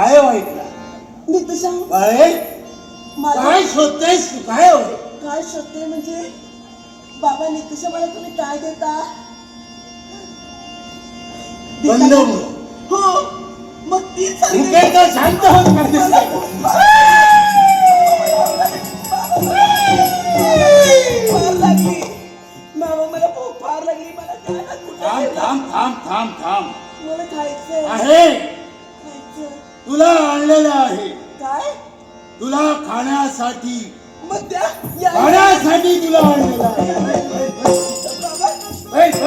काय काय हवंय तुला मी काय शोधतेस तू काय हवंय काय शोधते म्हणजे बाबा नितीश मला तुम्ही काय देता देता बंद का? हो मग सांगते. क्रिकेट का शांत होत काय? फार लागली मामा मला भूक फार लागली मला द्या ना कुठे थांब? थांब थांब थांब मला खायचंय आहे खायचं तुला आणलेलं आहे. काय? तुला खाण्यासाठी. मग द्या या खाण्यासाठी तुला आणलेलं आहे. बैस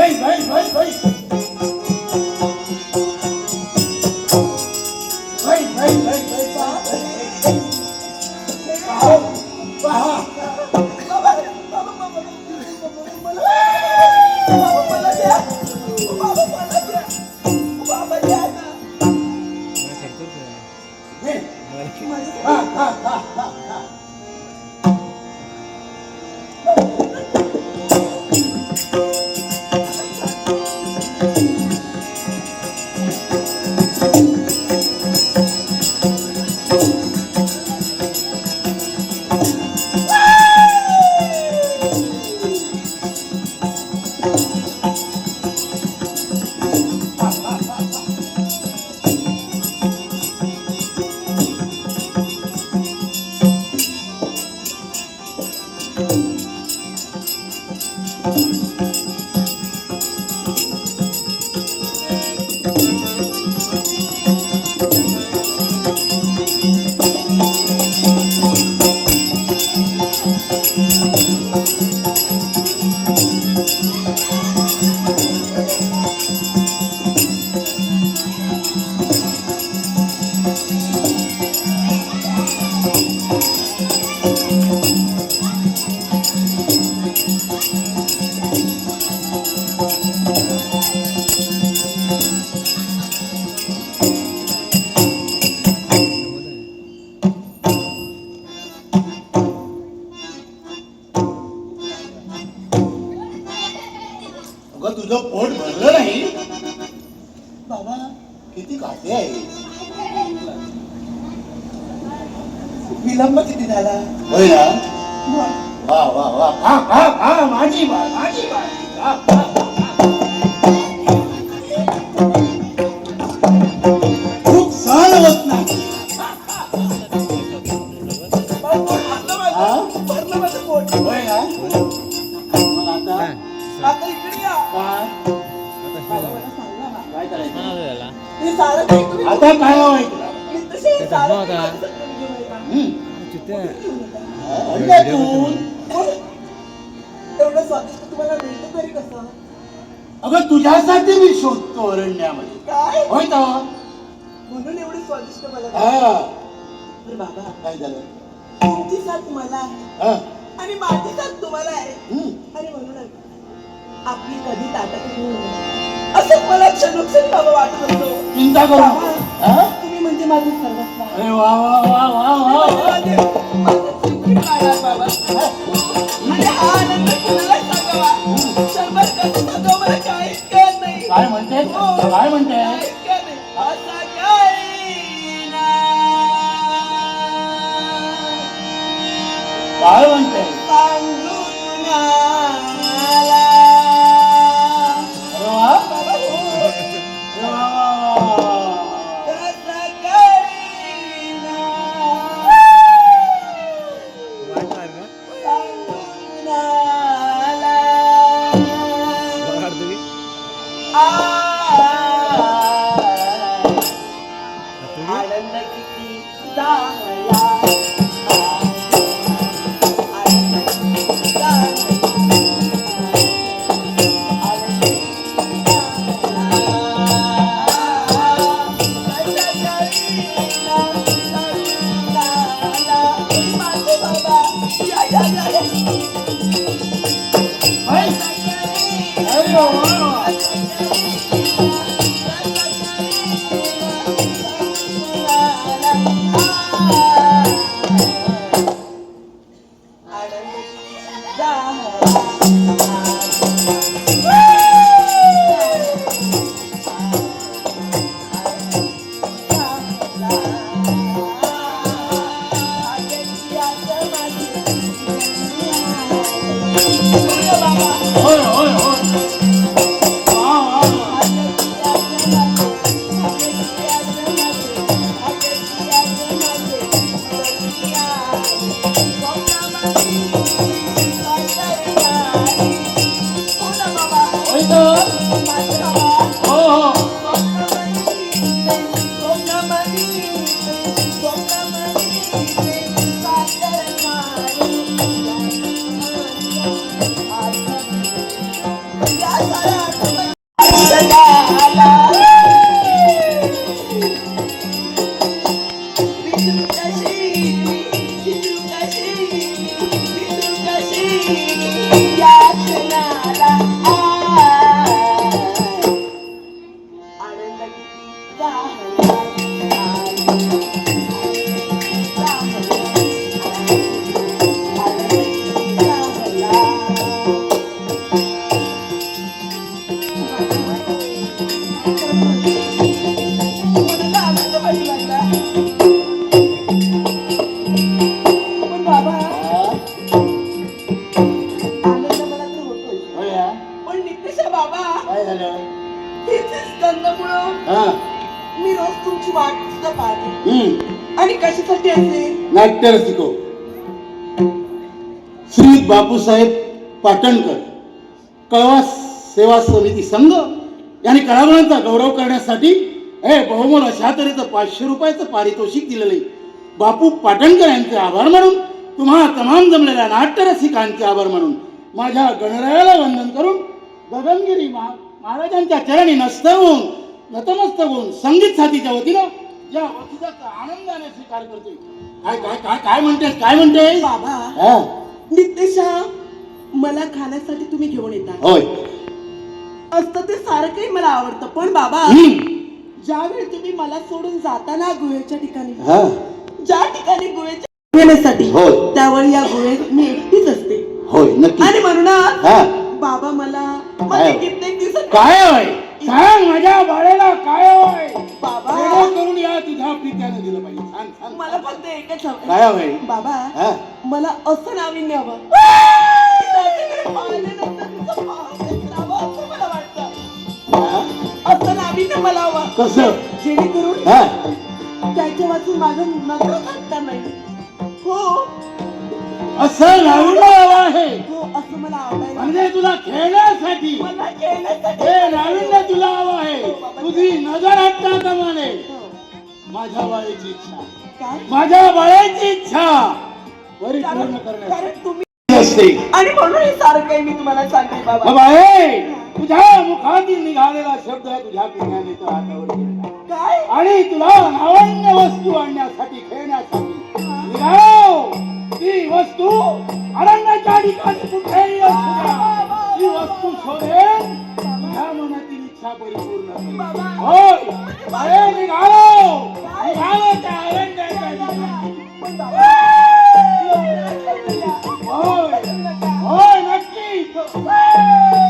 ね。あああああ तुझं पोट भरलं नाही? बाबा किती काटे आहे. विलंब किती झाला होय ना वा वा वा खा खा खा माझी बा माझी बा खा, खा, खा. भूक सहन होत नाही बाबा, पोट भरलं माझं. हा? भरलं माझं पोट. होय ना मग आता आता इकडे या. काय मला सांगा ना. काय करायचं हे सारं काही तुम्ही आता काय हवंय तुला मी तशी त्याचा सारं भाव काही होता. माणसाकडून घेऊन अगं तुझ्यासाठी मी शोधतो अरण्यामध्ये. काय? होय तर म्हणून एवढे स्वादिष्ट मला हा. बाबा. काय झालं? तुमची साथ मला आहे. हा. आणि माझी साथ तुम्हाला आहे. आणि म्हणूनच आपली कधी ताटात घेऊन असंच मला क्षणोक्षणी बाबा वाटत असतो चिंता करू ती माझी अरे वा वा वा वा काय म्हणते? काय म्हणते? होय होय तर? नाट्य रसिको श्री बापूसाहेब पाटणकर. कळवा सेवा समिती संघ यांनी कलावंतांचा गौरव करण्यासाठी हे बहुमोल अशा तऱ्हेचं पाचशे रुपयाचं पारितोषिक दिलेलं आहे. बापू पाटणकर यांचे आभार मानून तुम्हा तमाम जमलेल्या नाट्यरसिकांचे आभार मानून माझ्या गणरायाला वंदन करून गगनगिरी महा महाराजांच्या चरणी नस्तवून नतमस्तक होऊन संगीत साथीच्या वतीनं या वसुदाचा आनंदाने स्वीकार करतोय काय काय काय काय म्हणतेस काय म्हणतेस? बाबा हा, नितेशा मला खाण्यासाठी तुम्ही घेऊन येता. होय. असतं ते सारं काही मला आवडतं पण बाबा हम्म, ज्यावेळी तुम्ही मला सोडून जाताना गुहेच्या ठिकाणी हा, ज्या ठिकाणी गुहेच्या घेण्यासाठी होय. त्यावेळी या गुहेत मी एकटीच असते. होय नक्की. आणि म्हणूनच हा. बाबा मला काय? कित्येक दिवसात काय होय? सांग माझ्या बाळाला काय होय? बाबा. वेगळं करून या तुझ्या पित्यानं दिलं पाहिजे. सांग सांग. मला फक्त एकच हवं. काय बाबा हा. मला असं नाविन्य हवं. पाहिल्यानंतर असं मला वाटतं हा? असं नाविन्य मला हवं कसं? जेणेकरून हा. त्याच्या वाचून माझं नजर नाही. हो. असं नाविन्य हवं आहे. मला आवडायला म्हणजे तुला खेळण्यासाठी. हे नाविन्य तुला हवं आहे. तुझी नजर हटण्याप्रमाणे. हो. माझ्या बाळाची इच्छा. माझ्या बाळाची इच्छा. परिपूर्ण कारण करण्यासाठी. तुम्ही आणि म्हणून हे सारं काही मी तुम्हाला सांगते बाबा. बाबा हे! तुझ्या मुखातील निघालेला शब्द तुझ्या पिण्याने तो हातावर काय? आणि तुला नावन्य वस्तू आणण्यासाठी खेळण्यासाठी. ती वस्तू अरण्याच्या ठिकाणी कुठेही असू द्या ती वस्तू शोधेन तुझ्या मनातील इच्छा परिपूर्ण करेन. बाबा. होय अरे निघालो निघालो त्या अरण्याच्या ठिकाणी पण बाबा होय होय नक्की विश्वास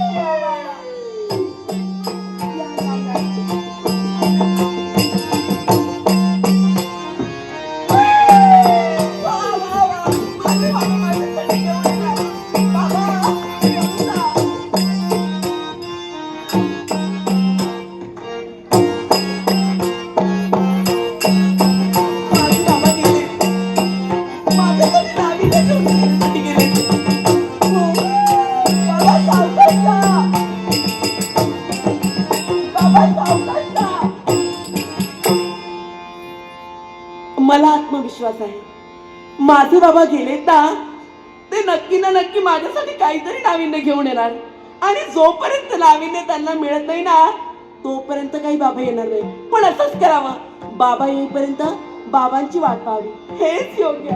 माझे बाबा गेलेत ना ते नक्की ना नक्की माझ्यासाठी काहीतरी नाविन्य घेऊन येणार. आणि जोपर्यंत नाविन्य त्यांना मिळत नाही ना तोपर्यंत काही बाबा येणार नाही. पण असंच करावं. बाबा येईपर्यंत बाबांची वाट पाहावी. हेच योग्य.